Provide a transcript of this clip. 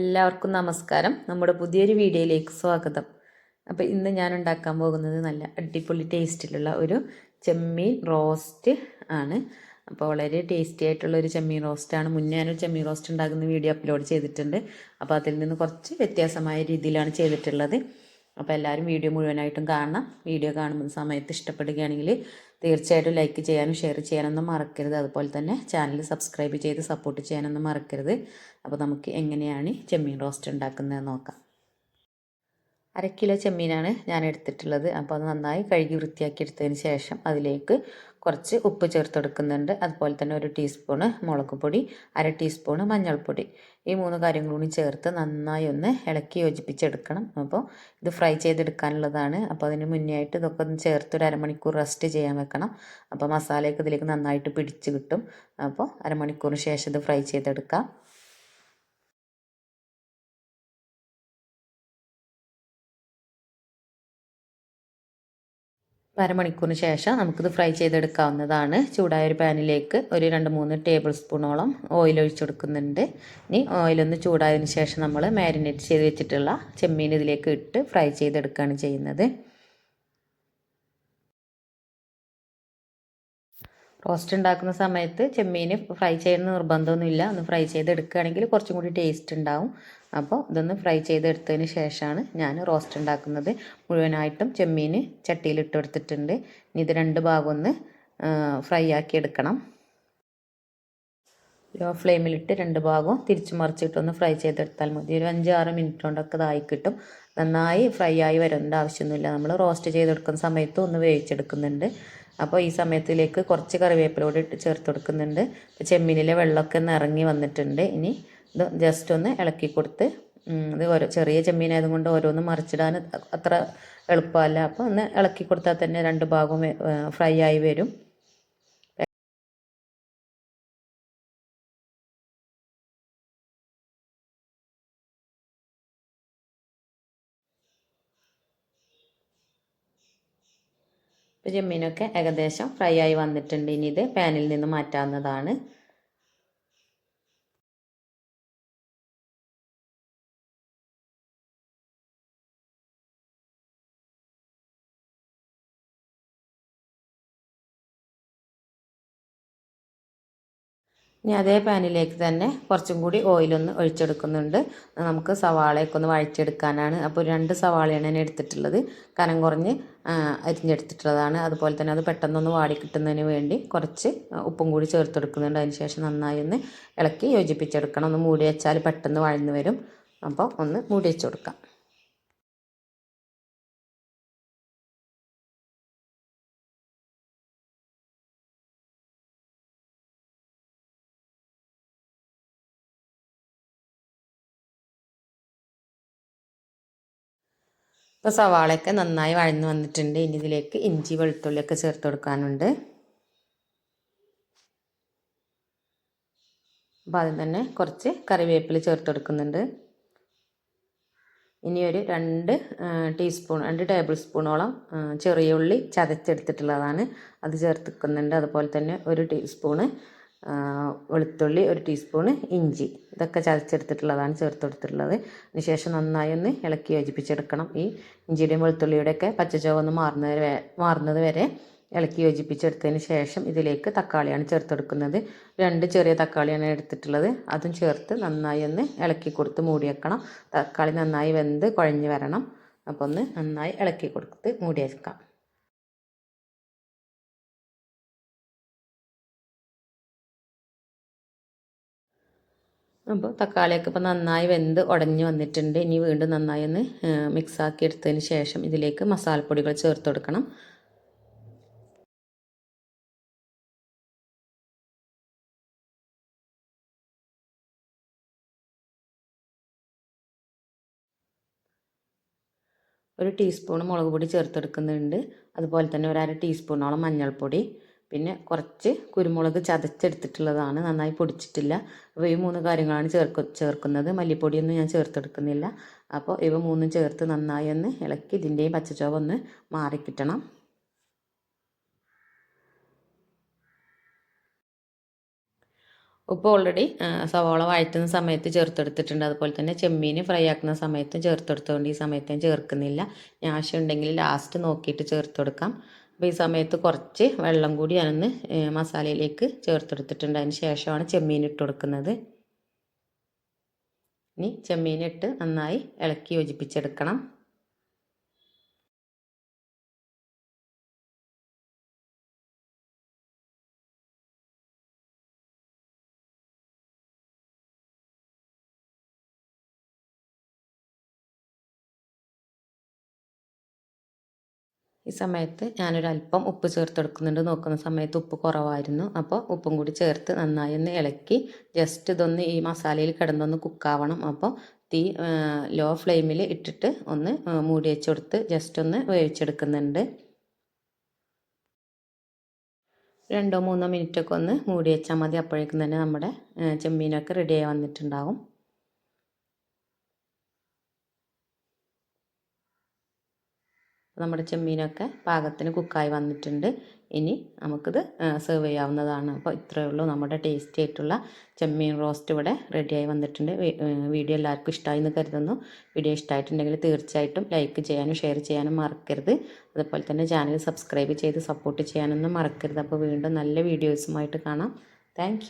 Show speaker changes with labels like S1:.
S1: എല്ലാവർക്കും നമസ്കാരം. നമ്മുടെ പുതിയൊരു വീഡിയോയിലേക്ക് സ്വാഗതം. അപ്പോൾ ഇന്ന് ഞാൻ ഉണ്ടാക്കാൻ പോകുന്നത് നല്ല അടിപൊളി ടേസ്റ്റിലുള്ള ഒരു ചെമ്മീൻ റോസ്റ്റ് ആണ്. അപ്പോൾ വളരെ ടേസ്റ്റി ആയിട്ടുള്ള ഒരു ചെമ്മീൻ റോസ്റ്റാണ് മുന്നേ ഞാനൊരു ചെമ്മീൻ റോസ്റ്റ് ഉണ്ടാക്കുന്ന വീഡിയോ അപ്ലോഡ് ചെയ്തിട്ടുണ്ട്. അപ്പോൾ അതിൽ നിന്ന് കുറച്ച് വ്യത്യാസമായ രീതിയിലാണ് ചെയ്തിട്ടുള്ളത്. അപ്പോൾ എല്ലാവരും വീഡിയോ മുഴുവനായിട്ടും കാണണം. വീഡിയോ കാണുന്ന സമയത്ത് ഇഷ്ടപ്പെടുകയാണെങ്കിൽ തീർച്ചയായിട്ടും ലൈക്ക് ചെയ്യാനും ഷെയർ ചെയ്യാനൊന്നും മറക്കരുത്. അതുപോലെ തന്നെ ചാനൽ സബ്സ്ക്രൈബ് ചെയ്ത് സപ്പോർട്ട് ചെയ്യാനൊന്നും മറക്കരുത്. അപ്പോൾ നമുക്ക് എങ്ങനെയാണ് ചെമ്മീൻ റോസ്റ്റ് ഉണ്ടാക്കുന്നത് നോക്കാം. അര കിലോ ചെമ്മീനാണ് ഞാൻ എടുത്തിട്ടുള്ളത്. അപ്പോൾ അത് നന്നായി കഴുകി വൃത്തിയാക്കി എടുത്തതിന് ശേഷം അതിലേക്ക് കുറച്ച് ഉപ്പ് ചേർത്തെടുക്കുന്നുണ്ട്. അതുപോലെ തന്നെ ഒരു ടീസ്പൂണ് മുളക് പൊടി അര ടീസ്പൂണ് മഞ്ഞൾപ്പൊടി. ഈ മൂന്ന് കാര്യങ്ങളും കൂടി ചേർത്ത് നന്നായി ഒന്ന് ഇളക്കി യോജിപ്പിച്ചെടുക്കണം. അപ്പോൾ ഇത് ഫ്രൈ ചെയ്തെടുക്കാനുള്ളതാണ്. അപ്പോൾ അതിന് മുന്നേ ആയിട്ട് ഇതൊക്കെ ഒന്ന് ചേർത്ത് ഒരു അരമണിക്കൂർ റെസ്റ്റ് ചെയ്യാൻ വെക്കണം. അപ്പോൾ മസാലയൊക്കെ ഇതിലേക്ക് നന്നായിട്ട് പിടിച്ച് കിട്ടും. അപ്പോൾ അരമണിക്കൂറിന് ശേഷം ഇത് ഫ്രൈ ചെയ്തെടുക്കാം. അരമണിക്കൂറിന് ശേഷം നമുക്കിത് ഫ്രൈ ചെയ്തെടുക്കാവുന്നതാണ്. ചൂടായ ഒരു പാനിലേക്ക് ഒരു രണ്ട് മൂന്ന് ടേബിൾ സ്പൂണോളം ഓയിൽ ഒഴിച്ചെടുക്കുന്നുണ്ട്. ഇനി ഓയിലൊന്ന് ചൂടായതിന് ശേഷം നമ്മൾ മാരിനേറ്റ് ചെയ്ത് വെച്ചിട്ടുള്ള ചെമ്മീൻ ഇതിലേക്ക് ഇട്ട് ഫ്രൈ ചെയ്തെടുക്കുകയാണ് ചെയ്യുന്നത്. റോസ്റ്റ് ഉണ്ടാക്കുന്ന സമയത്ത് ചെമ്മീൻ ഫ്രൈ ചെയ്യുന്ന നിർബന്ധമൊന്നുമില്ല. ഒന്ന് ഫ്രൈ ചെയ്തെടുക്കുകയാണെങ്കിൽ കുറച്ചും കൂടി ടേസ്റ്റ് ഉണ്ടാവും. അപ്പോൾ ഇതൊന്ന് ഫ്രൈ ചെയ്തെടുത്തതിന് ശേഷമാണ് ഞാൻ റോസ്റ്റ് ഉണ്ടാക്കുന്നത്. മുഴുവനായിട്ടും ചെമ്മീൻ ചട്ടിയിൽ ഇട്ടെടുത്തിട്ടുണ്ട് ഇനി ഇത് രണ്ട് ഭാഗം ഒന്ന് ഫ്രൈ ആക്കി എടുക്കണം. ലോ ഫ്ലെയിമിലിട്ട് രണ്ട് ഭാഗവും തിരിച്ചു മറിച്ചിട്ടൊന്ന് ഫ്രൈ ചെയ്തെടുത്താൽ മതി. ഒരു അഞ്ച് ആറ് മിനിറ്റ് കൊണ്ടൊക്കെ ഇതായി കിട്ടും. നന്നായി ഫ്രൈ ആയി വരേണ്ട ആവശ്യമൊന്നുമില്ല. നമ്മൾ റോസ്റ്റ് ചെയ്തെടുക്കുന്ന സമയത്ത് ഒന്ന് വേവിച്ചെടുക്കുന്നുണ്ട്. അപ്പോൾ ഈ സമയത്തിലേക്ക് കുറച്ച് കറിവേപ്പില കൂടി ഇട്ട് ചേർത്ത് കൊടുക്കുന്നുണ്ട് ചെമ്മീനിലെ വെള്ളമൊക്കെ ഒന്ന് ഇറങ്ങി വന്നിട്ടുണ്ട്. ഇനി ഇത് ജസ്റ്റ് ഒന്ന് ഇളക്കി കൊടുത്ത് ഇത് ഓരോ ചെറിയ ചെമ്മീനായത് കൊണ്ട് ഓരോന്ന് മറിച്ചിടാൻ അത്ര എളുപ്പമല്ല. അപ്പോൾ ഒന്ന് ഇളക്കി കൊടുത്താൽ തന്നെ രണ്ട് ഭാഗവും ഫ്രൈ ആയി വരും. ഇപ്പോൾ ചെമ്മീനൊക്കെ ഏകദേശം ഫ്രൈ ആയി വന്നിട്ടുണ്ട്. ഇനി ഇത് പാനിൽ നിന്ന് മാറ്റാവുന്നതാണ്. ഇനി അതേ പാനിലേക്ക് തന്നെ കുറച്ചും കൂടി ഓയിലൊന്ന് ഒഴിച്ചെടുക്കുന്നുണ്ട്. നമുക്ക് സവാളയൊക്കെ ഒന്ന് വഴച്ചെടുക്കാനാണ് അപ്പോൾ രണ്ട് സവാളയാണ് ഞാൻ എടുത്തിട്ടുള്ളത്. കനം കുറഞ്ഞ് അരിഞ്ഞെടുത്തിട്ടുള്ളതാണ്. അതുപോലെ തന്നെ അത് പെട്ടെന്നൊന്ന് വാടി കിട്ടുന്നതിന് വേണ്ടി കുറച്ച് ഉപ്പും കൂടി ചേർത്തെടുക്കുന്നുണ്ട്. അതിന് ശേഷം നന്നായി ഒന്ന് ഇളക്കി യോജിപ്പിച്ചെടുക്കണം. ഒന്ന് മൂടി വെച്ചാൽ പെട്ടെന്ന് വഴന്നു വരും. അപ്പോൾ ഒന്ന് മൂടി വെച്ച് കൊടുക്കാം. ഇപ്പോൾ സവാളയൊക്കെ നന്നായി വഴന്ന് വന്നിട്ടുണ്ട്. ഇനി ഇതിലേക്ക് ഇഞ്ചി വെളുത്തുള്ളിയൊക്കെ ചേർത്ത് കൊടുക്കാനുണ്ട്. അപ്പോൾ ആദ്യം തന്നെ കുറച്ച് കറിവേപ്പില ചേർത്ത് കൊടുക്കുന്നുണ്ട്. ഇനി ഒരു രണ്ട് ടീസ്പൂൺ രണ്ട് ടേബിൾ സ്പൂണോളം ചെറിയ ഉള്ളി ചതച്ചെടുത്തിട്ടുള്ളതാണ്. അത് ചേർത്തിക്കുന്നുണ്ട് അതുപോലെ തന്നെ ഒരു ടീസ്പൂണ് വെളുത്തുള്ളി ഒരു ടീസ്പൂണ് ഇഞ്ചി. ഇതൊക്കെ ചതച്ചെടുത്തിട്ടുള്ളതാണ് ചേർത്ത് കൊടുത്തിട്ടുള്ളത് അതിനുശേഷം നന്നായി ഒന്ന് ഇളക്കി യോജിപ്പിച്ചെടുക്കണം. ഈ ഇഞ്ചിയുടെയും വെളുത്തുള്ളിയുടെയൊക്കെ പച്ചച്ചോവ ഒന്ന് മാറുന്നത് വരെ മാറുന്നത് വരെ ഇളക്കി യോജിപ്പിച്ചെടുത്തതിന് ശേഷം ഇതിലേക്ക് തക്കാളിയാണ് ചേർത്തെടുക്കുന്നത്. രണ്ട് ചെറിയ തക്കാളിയാണ് എടുത്തിട്ടുള്ളത്. അതും ചേർത്ത് നന്നായി ഒന്ന് ഇളക്കി കൊടുത്ത് മൂടി വെക്കണം. തക്കാളി നന്നായി വെന്ത് കുഴഞ്ഞ് വരണം. അപ്പോൾ ഒന്ന് നന്നായി ഇളക്കി കൊടുത്ത് മൂടി വെക്കാം. അപ്പോൾ തക്കാളിയൊക്കെ ഇപ്പോൾ നന്നായി വെന്ത് ഉടഞ്ഞു വന്നിട്ടുണ്ട്. ഇനി വീണ്ടും നന്നായി ഒന്ന് മിക്സാക്കി എടുത്തതിന് ശേഷം ഇതിലേക്ക് മസാലപ്പൊടികൾ ചേർത്ത് കൊടുക്കണം. ഒരു ടീസ്പൂൺ മുളക് പൊടി ചേർത്തെടുക്കുന്നുണ്ട്. അതുപോലെ തന്നെ ഒരു അര ടീസ്പൂണോളം മഞ്ഞൾപ്പൊടി. പിന്നെ കുറച്ച് കുരുമുളക് ചതച്ചെടുത്തിട്ടുള്ളതാണ് നന്നായി പൊടിച്ചിട്ടില്ല. അപ്പോൾ ഈ മൂന്ന് കാര്യങ്ങളാണ് ചേർക്ക ചേർക്കുന്നത്. മല്ലിപ്പൊടിയൊന്നും ഞാൻ ചേർത്തെടുക്കുന്നില്ല. അപ്പോൾ ഇവ മൂന്നും ചേർത്ത് നന്നായി ഒന്ന് ഇളക്കി ഇതിന്റെയും പച്ചച്ചോവ ഒന്ന് മാറിക്കിട്ടണം. ഉപ്പ് ഓൾറെഡി സവാള വഴറ്റുന്ന സമയത്ത് ചേർത്തെടുത്തിട്ടുണ്ട്. അതുപോലെ തന്നെ ചെമ്മീൻ ഫ്രൈ ആക്കുന്ന സമയത്തും ചേർത്തെടുത്തുകൊണ്ട് ഈ സമയത്ത് ഞാൻ ചേർക്കുന്നില്ല. ഞാൻ ആവശ്യമുണ്ടെങ്കിൽ ലാസ്റ്റ് നോക്കിയിട്ട് ചേർത്ത് കൊടുക്കാം അപ്പോൾ ഈ സമയത്ത് കുറച്ച് വെള്ളം കൂടി ഞാനൊന്ന് മസാലയിലേക്ക് ചേർത്തെടുത്തിട്ടുണ്ട്. അതിന് ശേഷമാണ് ചെമ്മീൻ ഇട്ട് കൊടുക്കുന്നത്. ഇനി ചെമ്മീനിട്ട് നന്നായി ഇളക്കി യോജിപ്പിച്ചെടുക്കണം. ഈ സമയത്ത് ഞാനൊരല്പം ഉപ്പ് ചേർത്തെടുക്കുന്നുണ്ട്. നോക്കുന്ന സമയത്ത് ഉപ്പ് കുറവായിരുന്നു. അപ്പോൾ ഉപ്പും കൂടി ചേർത്ത് നന്നായി ഒന്ന് ഇളക്കി ജസ്റ്റ് ഇതൊന്ന് ഈ മസാലയിൽ കിടന്നൊന്ന് കുക്കാവണം. അപ്പോൾ തീ ലോ ഫ്ലെയിമിൽ ഇട്ടിട്ട് ഒന്ന് മൂടി വെച്ചെടുത്ത് ജസ്റ്റ് ഒന്ന് വേവിച്ചെടുക്കുന്നുണ്ട്. രണ്ടോ മൂന്നോ മിനിറ്റൊക്കെ ഒന്ന് മൂടി വെച്ചാൽ മതി. അപ്പോഴേക്കും തന്നെ നമ്മുടെ ചെമ്മീനൊക്കെ റെഡിയായി വന്നിട്ടുണ്ടാവും. നമ്മുടെ ചെമ്മീനൊക്കെ പാകത്തിന് കുക്കായി വന്നിട്ടുണ്ട്. ഇനി നമുക്കിത് സെർവ് ചെയ്യാവുന്നതാണ്. അപ്പോൾ ഇത്രയേ ഉള്ളൂ നമ്മുടെ ടേസ്റ്റി ആയിട്ടുള്ള ചെമ്മീൻ റോസ്റ്റ് ഇവിടെ റെഡിയായി വന്നിട്ടുണ്ട്. വീഡിയോ എല്ലാവർക്കും ഇഷ്ടമായി എന്ന് കരുതുന്നു. വീഡിയോ ഇഷ്ടമായിട്ടുണ്ടെങ്കിൽ തീർച്ചയായിട്ടും ലൈക്ക് ചെയ്യാനും ഷെയർ ചെയ്യാനും മറക്കരുത്. അതുപോലെ തന്നെ ചാനൽ സബ്സ്ക്രൈബ് ചെയ്ത് സപ്പോർട്ട് ചെയ്യാനൊന്നും മറക്കരുത്. അപ്പോൾ വീണ്ടും നല്ല വീഡിയോസുമായിട്ട് കാണാം. താങ്ക്